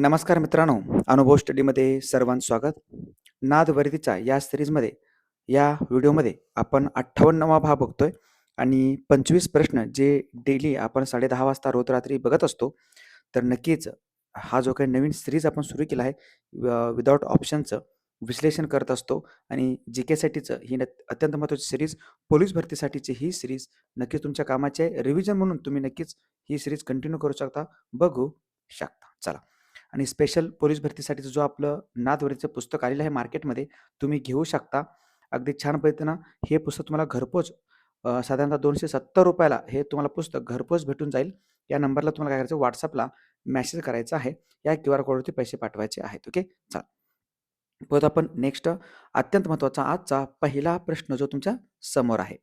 नमस्कार मित्रांनो अनुभव स्टडीमध्ये सर्वांचं स्वागत. नाद वर्दीचा या सिरीजमध्ये या व्हिडिओमध्ये आपण अठ्ठावन्नवा भाग बघतोय आणि पंचवीस प्रश्न जे डेली आपण साडेदहा वाजता रोज रात्री बघत असतो तर नक्कीच हा जो काही नवीन सिरीज आपण सुरू केला आहे विदाउट ऑप्शनचं विश्लेषण करत असतो आणि जी केसाठीचं ही न अत्यंत महत्त्वाची सिरीज पोलीस भरतीसाठीची ही सिरीज नक्कीच तुमच्या कामाची आहे. रिव्हिजन म्हणून तुम्ही नक्कीच ही सिरीज कंटिन्यू करू शकता. बघू शकता. चला. आणि स्पेशल पोलीस भरतीसाठीचं जो आपलं नादवरीचं पुस्तक आलेलं आहे मार्केटमध्ये तुम्ही घेऊ शकता. अगदी छान पद्धतीनं हे पुस्तक तुम्हाला घरपोच अ, साधारणतः दोनशे सत्तर रुपयाला हे तुम्हाला पुस्तक घरपोच भेटून जाईल. या नंबरला तुम्हाला काय करायचं व्हॉट्सअपला मेसेज करायचा आहे. या क्यू आर कोडवरती पैसे पाठवायचे आहेत ओके? चला. परत आपण नेक्स्ट अत्यंत महत्त्वाचा आजचा पहिला प्रश्न जो तुमच्यासमोर आहे.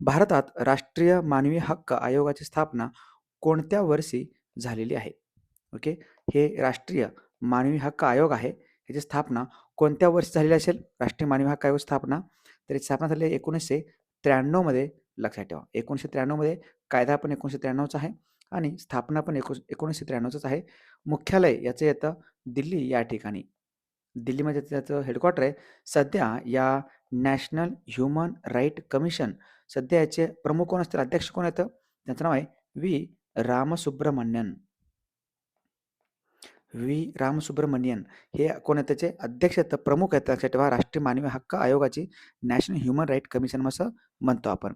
भारतात राष्ट्रीय मानवी हक्क आयोगाची स्थापना कोणत्या वर्षी झालेली आहे? ओके? हे राष्ट्रीय मानवी हक्क आयोग आहे. याची स्थापना कोणत्या वर्षी झालेली असेल? राष्ट्रीय मानवी हक्क आयोग स्थापना. तर याची स्थापना झाली आहे एकोणीसशे त्र्याण्णवमध्ये लक्षात ठेवा. एकोणीसशे त्र्याण्णवमध्ये कायदा पण एकोणीसशे त्र्याण्णवचा आहे आणि स्थापना पण एकोण एकोणीसशे त्र्याण्णवचंच आहे. मुख्यालय याचं येतं दिल्ली या ठिकाणी. दिल्लीमध्ये त्याचं हेडक्वार्टर आहे. सध्या या नॅशनल ह्युमन राईट कमिशन सध्या याचे प्रमुख कोण असतील? अध्यक्ष कोण येतं? त्यांचं नाव आहे व्ही. रामसुब्रमण्यन. व्ही. रामसुब्रमणियन हे कोण आहेत त्याचे अध्यक्ष आहेत. प्रमुख आहेत. लक्षात ठेवा राष्ट्रीय मानवी हक्क आयोगाची नॅशनल ह्युमन राईट कमिशन असं म्हणतो आपण.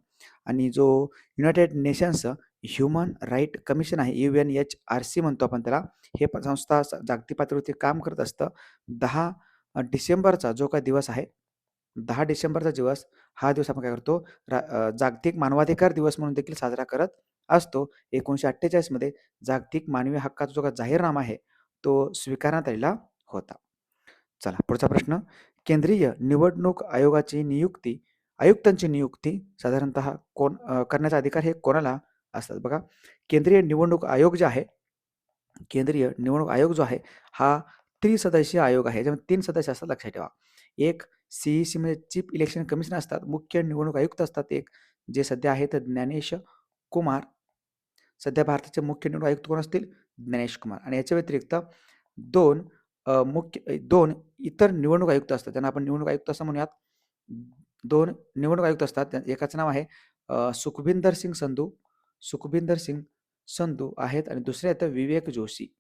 आणि जो United Nations Human Right Commission आहे U N H R C म्हणतो आपण त्याला हे प- संस्था जागतिक पातळीवरती काम करत असतं. दहा डिसेंबरचा जो काही दिवस आहे दहा डिसेंबरचा दिवस हा दिवस आपण काय करतो? रा- जागतिक मानवाधिकार दिवस म्हणून देखील साजरा करत असतो. एकोणीसशे अठ्ठेचाळीसमध्ये जागतिक मानवी हक्काचा जो का जाहीरनामा आहे तो स्वीकारण्यात आलेला होता. चला पुढचा प्रश्न. केंद्रीय निवडणूक आयोगाची नियुक्ती आयुक्तांची नियुक्ती साधारणतः कोण करण्याचा अधिकार हे कोणाला असतात? बघा केंद्रीय निवडणूक आयोग जे आहे केंद्रीय निवडणूक आयोग जो आहे हा त्रिसदस्यीय आयोग आहे. ज्यामध्ये तीन सदस्य असतात लक्षात ठेवा. एक सीईसी म्हणजे चीफ इलेक्शन कमिशनर असतात मुख्य निवडणूक आयुक्त असतात एक जे सध्या आहेत ज्ञानेश कुमार. सध्या भारताचे मुख्य निवडणूक आयुक्त कोण असतील? ज्ञानेश कुमार. आणि याच्या व्यतिरिक्त दोन अ, मुख्य दोन इतर निवडणूक आयुक्त असतात. त्यांना आपण निवडणूक आयुक्त असं म्हणूयात. दोन निवडणूक आयुक्त असतात. त्या- एकाचं नाव आहे अ, सुखबिंदर सिंग संधू. सुखबिंदर सिंग संधू आहेत आणि दुसरे आहेत विवेक जोशी.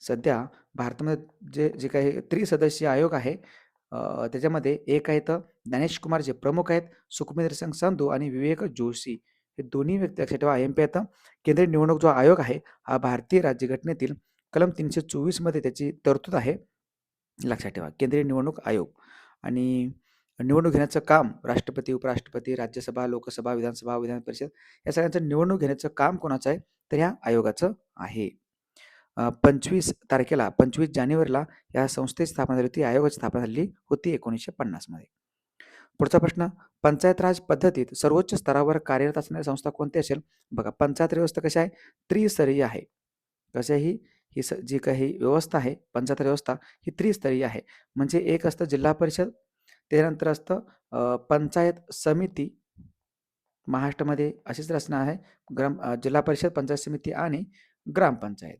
सध्या भारतामध्ये जे जे काही त्रिसदस्यीय आयोग आहे अ, त्याच्यामध्ये एक आहेत ज्ञानेश कुमार जे प्रमुख आहेत सुखबिंदर सिंग संधू आणि विवेक जोशी. हे दोन्ही व्यक्ती लक्षात ठेवा. एम पी आता केंद्रीय निवडणूक जो आयोग आहे हा भारतीय राज्यघटनेतील कलम तीनशे चोवीसमध्ये त्याची तरतूद आहे. लक्षात ठेवा. केंद्रीय निवडणूक आयोग आणि निवडणूक घेण्याचं काम राष्ट्रपती उपराष्ट्रपती राज्यसभा लोकसभा विधानसभा विधान परिषद या सगळ्यांचं निवडणूक घेण्याचं काम कोणाचं आहे? तर ह्या आयोगाचं आहे. पंचवीस तारखेला पंचवीस जानेवारीला या संस्थेची स्थापना झाली होती. आयोगाची स्थापना झाली होती एकोणीसशे पन्नासमध्ये पुढचा प्रश्न पंचायत राज पद्धतीत सर्वोच्च स्तरावर कार्यरत असणारी संस्था कोणती असेल? बघा पंचायत व्यवस्था कशी आहे? त्रिस्तरीय आहे. कशाही? ही स जी काही व्यवस्था आहे पंचायत व्यवस्था ही त्रिस्तरीय आहे. म्हणजे एक असतं जिल्हा परिषद त्यानंतर असतं पंचायत समिती. महाराष्ट्रामध्ये अशीच रचना आहे ग्राम जिल्हा परिषद पंचायत समिती आणि ग्रामपंचायत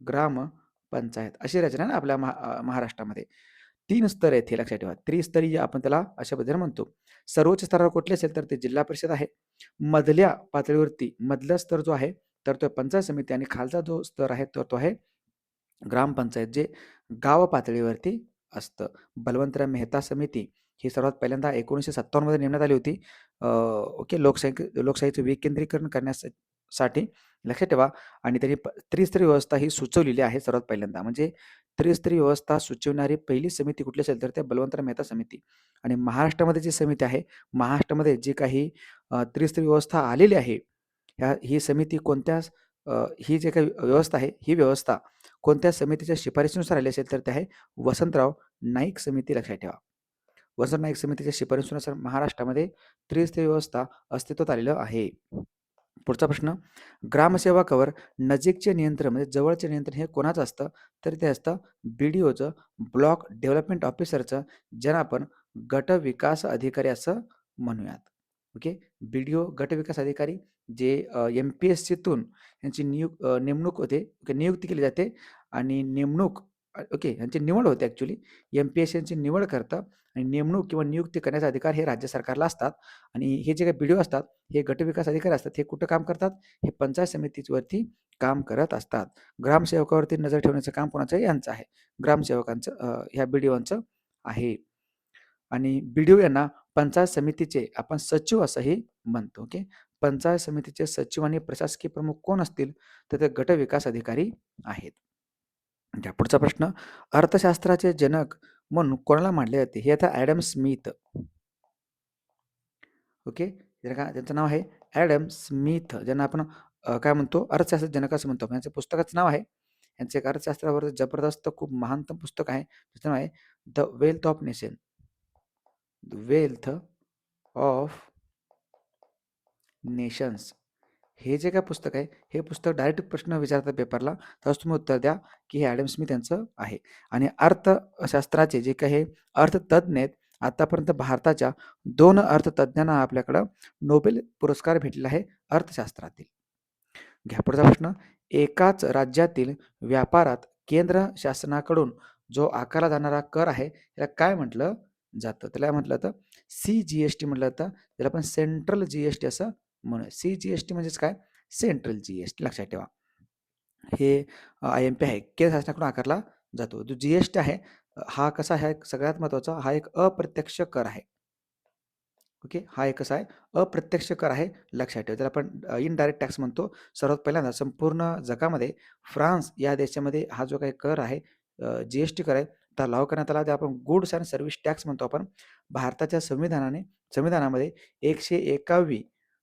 ग्रामपंचायत अशी रचना ना आपल्या महा महाराष्ट्रामध्ये. तीन स्तर आहेत हे लक्षात ठेवा. त्रिस्तरीय आपण त्याला अशा पद्धतीने म्हणतो. सर्वोच्च स्तरावर कुठले असेल तर ते जिल्हा परिषद आहे. मधल्या पातळीवरती मधला स्तर जो आहे तर तो पंचायत समिती आणि खालचा जो स्तर आहे तर तो आहे ग्रामपंचायत जे गाव पातळीवरती असतं. बलवंतराव मेहता समिती ही सर्वात पहिल्यांदा एकोणीसशे सत्तावन्नमध्ये नेमण्यात आली होती. ओके लोकशाही लोकशाहीचं विकेंद्रीकरण करण्यासाठी लक्षात ठेवा. आणि त्यांनी प- त्रिस्तरीय व्यवस्था ही सुचवलेली आहे सर्वात पहिल्यांदा. म्हणजे त्रिस्तरीय व्यवस्था सुचवणारी पहिली समिती कुठली असेल तर त्या बलवंतराव मेहता समिती. आणि महाराष्ट्रामध्ये जी समिती आहे महाराष्ट्रामध्ये जी काही त्रिस्तरी त्रिस्तरीय व्यवस्था आलेली आहे ह्या ही समिती कोणत्या ही जे काही व्यवस्था आहे ही व्यवस्था कोणत्या समितीच्या शिफारशीनुसार आली असेल तर ते आहे वसंतराव नाईक समिती लक्षात ठेवा. वसंत नाईक समितीच्या शिफारशीनुसार महाराष्ट्रामध्ये त्रिस्तरीय व्यवस्था अस्तित्वात आलेलं आहे. पुढचा प्रश्न ग्रामसेवकावर नजीकचे नियंत्रण म्हणजे जवळचे नियंत्रण हे कोणाचं असतं? तर ते असतं बी डी ओचं ब्लॉक डेव्हलपमेंट ऑफिसरचं ज्यांना आपण गट विकास अधिकारी असं म्हणूयात. ओके? बी डी ओ गट विकास अधिकारी जे एम पी एस सीतून यांची नियुक नेमणूक होते ओके नियुक्ती केली जाते आणि नेमणूक ओके यांची निवड होते actually M P S C यांची निवड करतं आणि नेमणूक किंवा नियुक्ती करण्याचा अधिकार हे राज्य सरकारला असतात. आणि हे जे काही बी असतात हे गटविकास अधिकारी असतात हे कुठं काम करतात? हे पंचायत समितीवरती काम करत असतात. ग्रामसेवकावरती नजर ठेवण्याचं काम कोणाचं? यांचं आहे. ग्रामसेवकांचं ह्या बी आहे. आणि बी यांना पंचायत समितीचे आपण सचिव असंही म्हणतो ओके? पंचायत समितीचे सचिव आणि प्रशासकीय प्रमुख कोण असतील? तर ते गट विकास अधिकारी आहेत. घ्या. पुढचा प्रश्न अर्थशास्त्राचे जनक म्हणून कोणाला मानले जाते? हे आता ॲडम स्मिथ. ओके? का त्यांचं नाव आहे ॲडम स्मिथ ज्यांना आपण काय म्हणतो? अर्थशास्त्र जनक असं म्हणतो. यांचं पुस्तकाचं नाव आहे. यांचं एक अर्थशास्त्रावर जबरदस्त खूप महानतम पुस्तक आहे. त्याचं नाव आहे the wealth of nation. The wealth of nations. हे जे काय पुस्तक आहे हे पुस्तक डायरेक्ट प्रश्न विचारतात पेपरला तरच तुम्ही उत्तर द्या की हे ॲडम स्मिथ यांचं आहे. आणि अर्थशास्त्राचे जे काही अर्थतज्ज्ञ आहेत आतापर्यंत भारताच्या दोन अर्थतज्ज्ञांना आपल्याकडं नोबेल पुरस्कार भेटलेला आहे अर्थशास्त्रातील. घ्या पुढचा प्रश्न. एकाच राज्यातील व्यापारात केंद्र शासनाकडून जो आकारला जाणारा कर आहे त्याला काय म्हटलं जातं? त्याला म्हटलं तर सी जी एस टी म्हटलं जातं. त्याला पण सेंट्रल जी एस टी असं म्हणून सी जी एस टी म्हणजेच काय? Central G S T. लक्षात ठेवा. हे आय एम पी आहे. केंद्र शासनाकडून आकारला जातो. जो जी एस टी आहे हा कसा आहे? सगळ्यात महत्त्वाचा हा एक अप्रत्यक्ष कर आहे. ओके? हा एक कसा आहे? अप्रत्यक्ष कर आहे लक्षात ठेवा. त्याला आपण इनडायरेक्ट टॅक्स म्हणतो सर्वात पहिल्यांदा संपूर्ण जगामध्ये फ्रान्स या देशामध्ये हा जो काही कर आहे जी एस टी कर आहे त्या लागू करण्यात आला. ते आपण गुड्स अँड सर्व्हिस टॅक्स म्हणतो आपण. भारताच्या संविधानाने संविधानामध्ये एकशे एकावी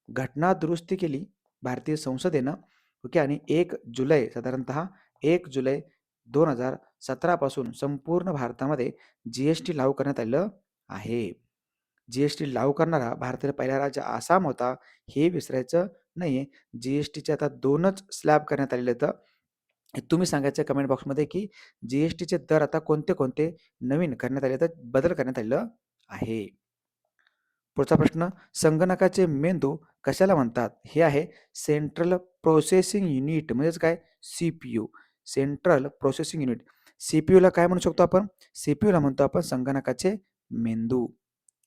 घटना दुरुस्ती केली भारतीय संसदेनं. ओके आणि एक जुलै साधारणतः एक जुलै दोन हजार सतरापासून संपूर्ण भारतामध्ये जी एस टी लागू करण्यात आलेलं आहे. जी एस टी लागू करणारा भारतातील पहिला राज्य आसाम होता हे विसरायचं नाही आहे जी एस टीचे आता दोनच स्लॅब करण्यात आलेले आहेत. तुम्ही सांगायचं कमेंट बॉक्समध्ये की जी एस टीचे दर आता कोणते कोणते नवीन करण्यात आले तर बदल करण्यात आलेलं आहे. पुढचा प्रश्न संगणकाचे मेंदू कशाला म्हणतात? हे आहे सेंट्रल प्रोसेसिंग युनिट म्हणजेच काय? C P U central processing unit C P यूला काय म्हणू शकतो आपण? सी पी यूला म्हणतो आपण संगणकाचे मेंदू.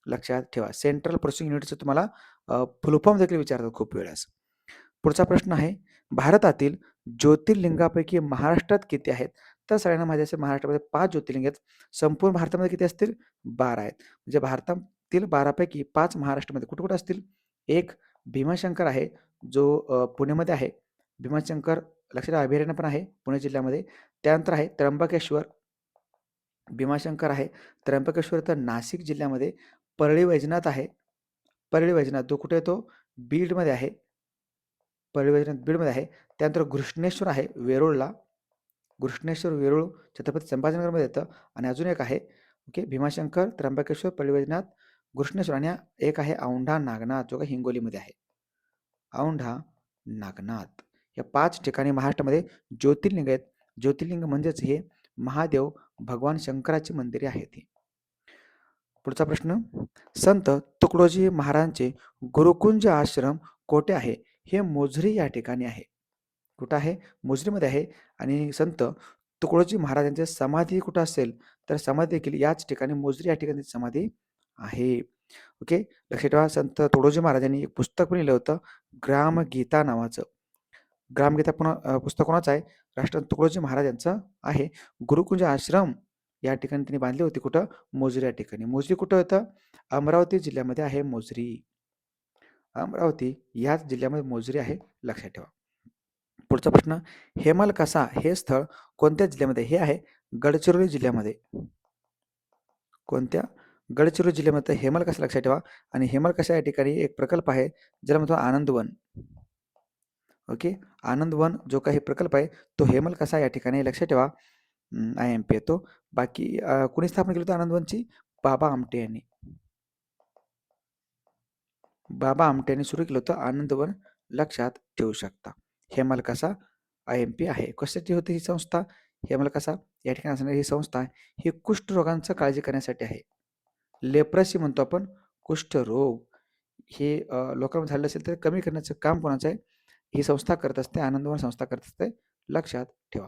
लक्षात ठेवा. सेंट्रल प्रोसेसिंग युनिटचं तुम्हाला फुलफॉर्म देखील विचारतात खूप वेळेस. पुढचा प्रश्न आहे भारतातील ज्योतिर्लिंगापैकी महाराष्ट्रात किती आहेत? तर सगळ्यांना माहिती असेल महाराष्ट्रामध्ये पाच ज्योतिर्लिंग आहेत. संपूर्ण भारतामध्ये किती असतील? बारा आहेत. म्हणजे भारतातील बारापैकी पाच महाराष्ट्रामध्ये कुठे कुठे असतील? एक भीमाशंकर आहे जो पुण्यामध्ये आहे. भीमाशंकर लक्षात अभयारण्य पण आहे पुणे जिल्ह्यामध्ये. त्यानंतर आहे त्र्यंबकेश्वर. भीमाशंकर आहे त्र्यंबकेश्वर तर नाशिक जिल्ह्यामध्ये. परळी वैजनाथ आहे. परळी वैजनाथ तो कुठे येतो बीडमध्ये आहे. परळी वैजनाथ बीडमध्ये आहे. त्यानंतर घृष्णेश्वर आहे वेरूळला. घृष्णेश्वर वेरूळ छत्रपती संभाजीनगरमध्ये येतं. आणि अजून एक आहे ओके भीमाशंकर त्र्यंबकेश्वर परळी वैजनाथ घृष्णेश्वराण्या एक आहे औंढा नागनाथ जो का हिंगोलीमध्ये आहे. औंढा नागनाथ. या पाच ठिकाणी महाराष्ट्रामध्ये ज्योतिर्लिंग आहेत. ज्योतिर्लिंग म्हणजेच हे महादेव भगवान शंकराची मंदिरे आहेत पुढचा प्रश्न संत तुकडोजी महाराजांचे गुरुकुंज आश्रम कोठे आहे? हे मोजरी या ठिकाणी आहे. कुठं आहे? मोजरीमध्ये आहे. आणि संत तुकडोजी महाराजांचे समाधी कुठं असेल? तर समाधी देखील याच ठिकाणी मोजरी या ठिकाणी समाधी आहे. ओके? लक्षात ठेवा. संत तुकडोजी महाराजांनी एक पुस्तक पण लिहिलं होतं ग्रामगीता नावाचं. ग्रामगीता पुन्हा पुस्तक कोणाचं आहे? राष्ट्र तुकडोजी महाराजांचं आहे. गुरुकुंज आश्रम या ठिकाणी त्यांनी बांधली होती. कुठं? मोजरी या ठिकाणी. मोजरी कुठं होतं? अमरावती जिल्ह्यामध्ये आहे मोजरी. अमरावती याच जिल्ह्यामध्ये मोजरी आहे. लक्षात ठेवा. पुढचा प्रश्न हेमल कसा हे स्थळ कोणत्या जिल्ह्यामध्ये? हे आहे गडचिरोली जिल्ह्यामध्ये. कोणत्या? गडचिरोली जिल्ह्यामध्ये हेमल कसा लक्षात ठेवा? आणि हेमलकसा या ठिकाणी एक प्रकल्प आहे ज्याला म्हणतो आनंदवन ओके? आनंदवन जो काही प्रकल्प आहे तो हेमल कसा या ठिकाणी लक्षात ठेवा. आय एम पी येतो. बाकी कुणी स्थापन केलं होती आनंदवनची बाबा आमटे यांनी. बाबा आमटे यांनी सुरू केलं होतं. आनंदवन लक्षात ठेवू शकता. हेमल कसा? आय एम पी आहे. कशाची होती ही संस्था? हेमल कसा? या ठिकाणी असणारी ही संस्था ही कुष्ठरोगांचं काळजी करण्यासाठी आहे. लेप्रसी म्हणतो आपण कुष्ठरोग हे लोकांमध्ये झालेलं असेल तर कमी करण्याचं काम कोणाचं आहे? ही संस्था करत असते आनंदवन संस्था करत असते. लक्षात ठेवा.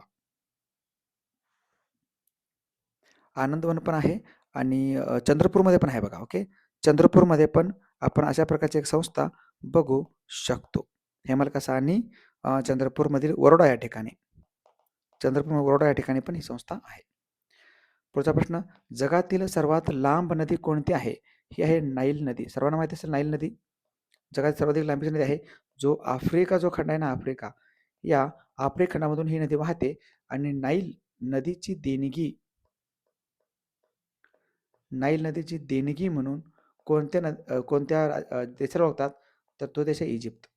आनंदवन पण आहे आणि चंद्रपूरमध्ये पण आहे बघा ओके? चंद्रपूरमध्ये पण आपण अशा प्रकारची एक संस्था बघू शकतो. हेमलकासा आणि चंद्रपूरमधील वरोडा या ठिकाणी. चंद्रपूर वरोडा या ठिकाणी पण ही संस्था आहे. पुढचा प्रश्न जगातील सर्वात लांब नदी कोणती आहे? ही आहे नाईल नदी. सर्वांना माहिती असेल नाईल नदी? जगात सर्वाधिक लांबीची नदी आहे जो आफ्रिका जो खंड आहे ना आफ्रिका. या आफ्रिक खंडामधून ही नदी वाहते आणि नाईल नदीची देणगी नाईल नदीची देणगी म्हणून कोणत्या न कोणत्या देशाला ओळखतात? तर तो देश आहे इजिप्त.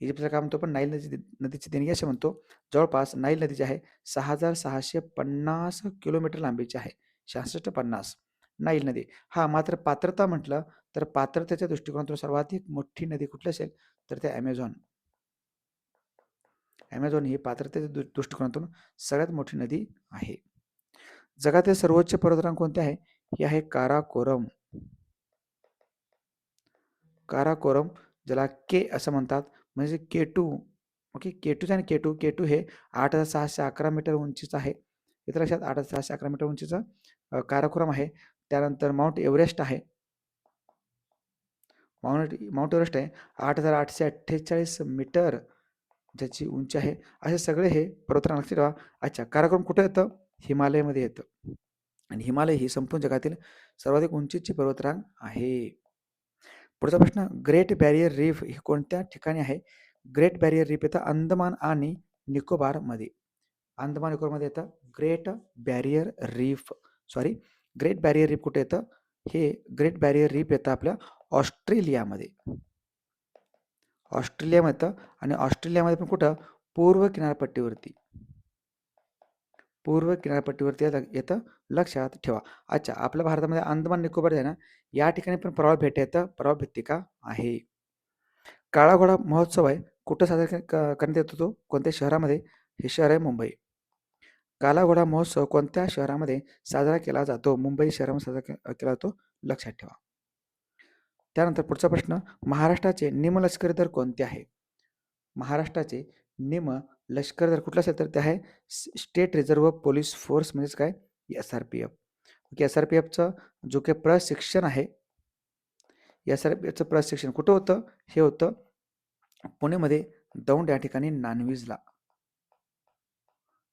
इजिप्तचा काम म्हणतो पण नाईल नदी नदीची देणगी असे म्हणतो. जवळपास नाईल नदी जी आहे सहा हजार सहाशे पन्नास किलोमीटर लांबीची आहे सहासष्ट पन्नास नाईल नदी. हा मात्र पात्रता म्हटलं तर पात्रतेच्या दृष्टिकोनातून सर्वाधिक मोठी नदी कुठली असेल तर ते ॲमेझॉन ॲमेझॉन ही पात्रतेच्या दृष्टिकोनातून सगळ्यात मोठी नदी आहे. जगातील सर्वोच्च पर्वतरांग कोणते आहे? हे आहे काराकोरम. काराकोरम ज्याला के असं म्हणतात. म्हणजे केटू ओके केटूच आणि केटू केटू हे आठ हजार सहाशे अकरा मीटर उंचीचं आहे. इतर लक्षात आठ हजार सहाशे अकरा मीटर उंचीचं काराकोरम आहे. त्यानंतर माउंट एव्हरेस्ट आहे. माउंट माउंट एव्हरेस्ट आहे. आठ हजार आठशे अठ्ठेचाळीस मीटर ज्याची उंची आहे. असे सगळे हे पर्वतरांग लक्षात ठेवा. अच्छा काराकोरम कुठं येतं? हिमालयामध्ये येतं. आणि हिमालय ही संपूर्ण जगातील सर्वाधिक उंचीची पर्वतरांग आहे. पुढचा प्रश्न ग्रेट बॅरियर रीफ हे कोणत्या ठिकाणी आहे? ग्रेट बॅरियर रीफ येतं अंदमान आणि निकोबारमध्ये अंदमान निकोबारमध्ये येतं Great Barrier Reef sorry Great Barrier Reef कुठे येतं? हे ग्रेट बॅरियर रीफ येतं आपल्या ऑस्ट्रेलियामध्ये. ऑस्ट्रेलियामध्ये येतं आणि ऑस्ट्रेलियामध्ये पण कुठं? पूर्व किनारपट्टीवरती. पूर्व किनारपट्टीवरती येतं लक्षात ठेवा. अच्छा आपल्या भारतामध्ये अंदमान निकोबार आहे ना? या ठिकाणी पण प्रवाळ भेट येतं प्रवाळ भेटिका आहे. काळा घोडा महोत्सव आहे. कुठं साजरा करण्यात येतो तो? कोणत्या शहरामध्ये? हे शहर आहे मुंबई. काला घोडा महोत्सव कोणत्या शहरामध्ये साजरा केला जातो? मुंबई शहरामध्ये साजरा केला जातो? लक्षात ठेवा. त्यानंतर पुढचा प्रश्न महाराष्ट्राचे निम लष्करी दर कोणते आहे? महाराष्ट्राचे निम लष्कर दर कुठलं असेल तर ते आहे स्टेट रिझर्व्ह पोलीस फोर्स म्हणजेच काय? S R P F S R P एफचं जो काही प्रशिक्षण आहे एस आर पी एफचं प्रशिक्षण कुठं होतं? हे होतं पुणेमध्ये दौंड या ठिकाणी नानवीजला.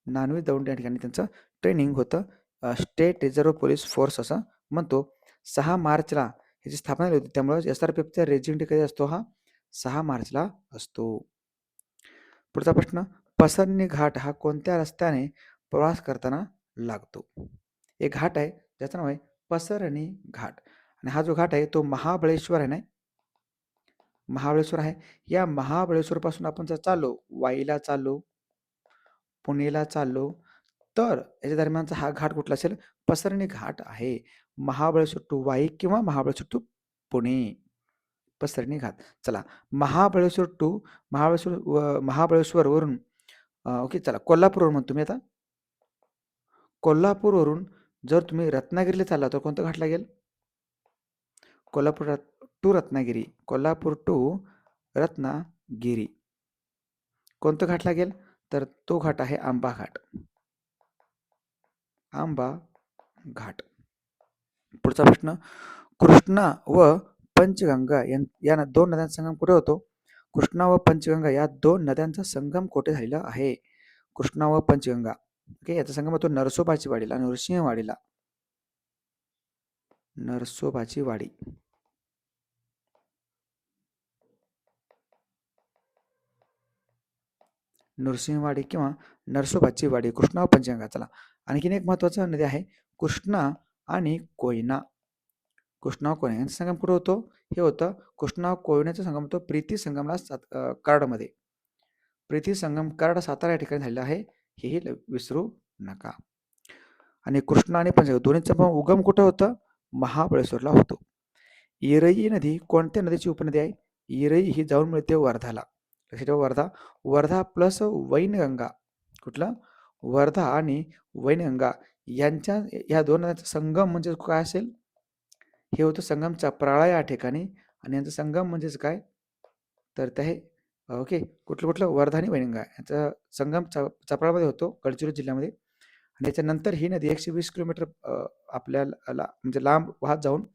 नानवीज दौंड या ठिकाणी त्यांचं ट्रेनिंग होतं. स्टेट रिझर्व्ह पोलीस फोर्स असं म्हणतो. सहा मार्चला ह्याची स्थापना झाली होती त्यामुळे एस आर पी एफचा रेजिमेंट कधी असतो हा? सहा मार्चला असतो. पुढचा प्रश्न पसरणी घाट हा कोणत्या रस्त्याने प्रवास करताना लागतो? एक घाट आहे ज्याचं नाव आहे पसरणी घाट. आणि हा जो घाट आहे तो महाबळेश्वर आहे ना? महाबळेश्वर आहे. या महाबळेश्वरपासून आपण जर चाललो वाईला चाललो पुणेला चाललो तर याच्या दरम्यानचा हा घाट कुठला असेल? पसरणी घाट आहे. महाबळेश्वर टू वाई किंवा महाबळेश्वर टू पुणे. पसरणी घाट. चला महाबळेश्वर टू महाबळेश्वर महाबळेश्वरवरून ओके चला कोल्हापूरवरून म्हणतो मी आता. कोल्हापूरवरून जर तुम्ही रत्नागिरीला चालला तर कोणतं घाट लागेल कोल्हापूर टू रत्नागिरी. कोल्हापूर टू रत्नागिरी. कोणतं घाट लागेल तर तो घाट आहे आंबा घाट. आंबा घाट. पुढचा प्रश्न. कृष्णा व पंचगंगा या दोन नद्यांचा संगम कुठे होतो? कृष्णा व पंचगंगा या दोन नद्यांचा संगम कुठे झालेला आहे? कृष्णा व पंचगंगा. ओके याचा संगम होतो नरसोबाची वाडीला नृसिंहवाडीला नरसोबाची वाडी. नृसिंहवाडी किंवा नरसोबाची वाडी कृष्णा व पंचगंगा चला आणखीन एक महत्त्वाचा नदी आहे कृष्णा आणि कोयना. कृष्णा कोयना यांचा संगम कुठे होतो? हे होतं कृष्णा कोयनाचा संगम होतो प्रीती संगमला सात कार्डमध्ये. प्रीती संगम कराड सातारा या ठिकाणी झालेला आहे. हेही विसरू नका. आणि कृष्णा आणि पंचगंगा दोन्हीचा उगम कुठं होतं? महाबळेश्वरला होतो. इरई नदी कोणत्या नदीची उपनदी आहे? इरई ही जाऊन मिळते वर्धाला. लक्षात वर्धा? वर्धा प्लस वैनगंगा. कुठलं? वर्धा आणि वैनगंगा यांच्या या दोन नद्यांचा संगम म्हणजे काय असेल? हे होतं संगम चपराळा या ठिकाणी आणि यांचा संगम म्हणजेच काय? तर ते ओके. कुठलं कुठलं? वर्धा आणि वैनगंगा याचा संगम च चपरामध्ये होतो गडचिरोली जिल्ह्यामध्ये. आणि याच्यानंतर ही नदी एकशे वीस किलोमीटर आपल्याला ला म्हणजे लांब वाहत जाऊन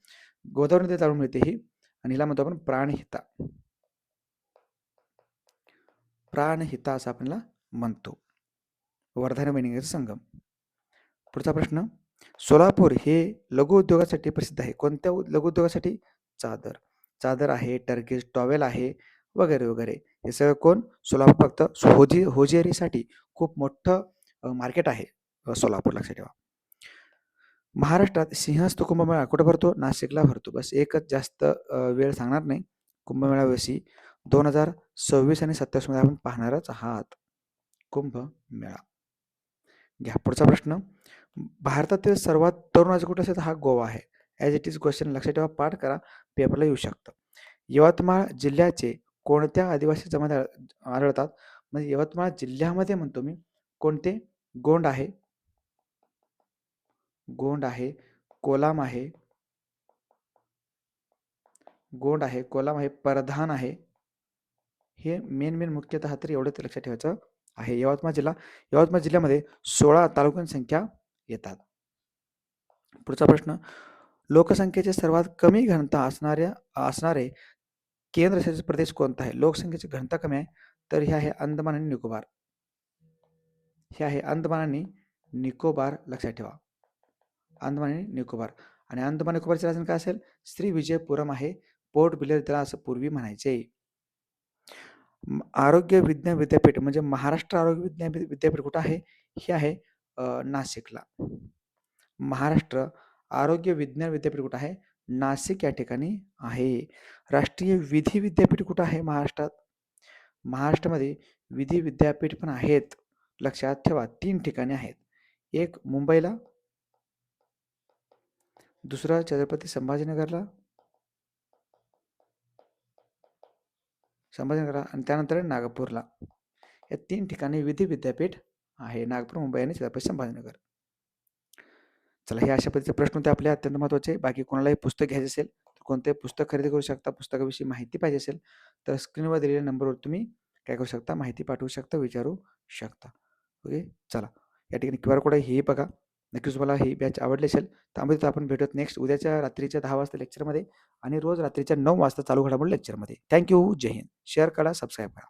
गोदावरी नदी जाऊन मिळते ही. आणि हिला म्हणतो आपण प्राणहिता. प्राणहिता असं आपल्याला म्हणतो. वर्धा आणि संगम. पुढचा प्रश्न. सोलापूर हे लघु उद्योगासाठी प्रसिद्ध आहे. कोणत्या लघु उद्योगासाठी? चादर. चादर आहे टर्किश टॉवेल आहे वगैरे वगैरे. हे सगळं कोण? सोलापूर फक्त होजी होजिअरीसाठी खूप मोठं मार्केट आहे सोलापूर. लक्षात ठेवा. महाराष्ट्रात सिंहस्थ कुंभमेळा कुठं भरतो? नाशिकला भरतो. बस एकच जास्त वेळ सांगणार नाही. कुंभमेळाविषयी दोन हजार सव्वीस आणि सत्तावीसमध्ये आपण पाहणारच आहात. कुंभमेळा. घ्या पुढचा प्रश्न. भारतातील सर्वात तरुण राज्य कुठं असेल? तर हा गोवा आहे. ॲज इट इज क्वेश्चन लक्षात ठेवा पाठ करा पेपरला येऊ शकतं. यवतमाळ जिल्ह्याचे कोणत्या आदिवासी जमाती आढळतात? म्हणजे यवतमाळ जिल्ह्यामध्ये म्हणतो मी कोणते? गोंड आहे. गोंड आहे. कोलाम आहे. गोंड आहे. कोलाम आहे. परधान आहे. हे मेन मेन मुख्यतः तर एवढंच लक्षात ठेवायचं आहे. यवतमाळ जिल्हा यवतमाळ जिल्ह्यामध्ये सोळा तालुक्यांची संख्या येतात. पुढचा प्रश्न लोकसंख्येचे सर्वात कमी घनता असणाऱ्या असणारे केंद्रशासित प्रदेश कोणता आहे? लोकसंख्येची घनता कमी आहे तर हे आहे अंदमान आणि निकोबार. हे आहे अंदमान आणि निकोबार लक्षात ठेवा. अंदमान आणि निकोबार. आणि अंदमान निकोबारची राजधानी काय असेल? श्री विजयपुरम आहे. पोर्ट ब्लेअर त्याला असं पूर्वी म्हणायचे. आरोग्य विज्ञान विद्यापीठ म्हणजे महाराष्ट्र आरोग्य विज्ञान विद्यापीठ कुठं आहे? हे आहे नाशिकला. महाराष्ट्र आरोग्य विज्ञान विद्यापीठ कुठं आहे? नाशिक या ठिकाणी आहे. राष्ट्रीय विधी विद्यापीठ कुठं आहे महाराष्ट्रात? महाराष्ट्रामध्ये विधी विद्यापीठ पण आहेत. लक्षात ठेवा तीन ठिकाणी आहेत. एक मुंबईला. दुसरा छत्रपती संभाजीनगरला. संभाजीनगरला आणि त्यानंतर नागपूरला. या तीन ठिकाणी विधी विद्यापीठ आहे. नागपूर मुंबई आणि छत्रपती संभाजीनगर. चला हे अशा पद्धतीचे प्रश्न होते. आपले अत्यंत महत्त्वाचे बाकी कोणालाही पुस्तक घ्यायचे असेल तर कोणतेही पुस्तक खरेदी करू शकता. पुस्तकाविषयी माहिती पाहिजे असेल तर स्क्रीनवर दिलेल्या नंबरवर तुम्ही काय करू शकता? माहिती पाठवू शकता विचारू शकता. ओके? चला. या ठिकाणी क्यू आर कोड आहे हे बघा. नक्कीच तुम्हाला ही बॅच आवडली असेल त्यामध्ये आपण भेटत नेक्स्ट उद्याच्या रात्रीच्या दहा वाजता लेक्चरमध्ये आणि रोज रात्रीच्या नऊ वाजता चालू घडामोड लेक्चरमध्ये थँक्यू जय हिंद. शेअर करा सबस्क्राईब करा.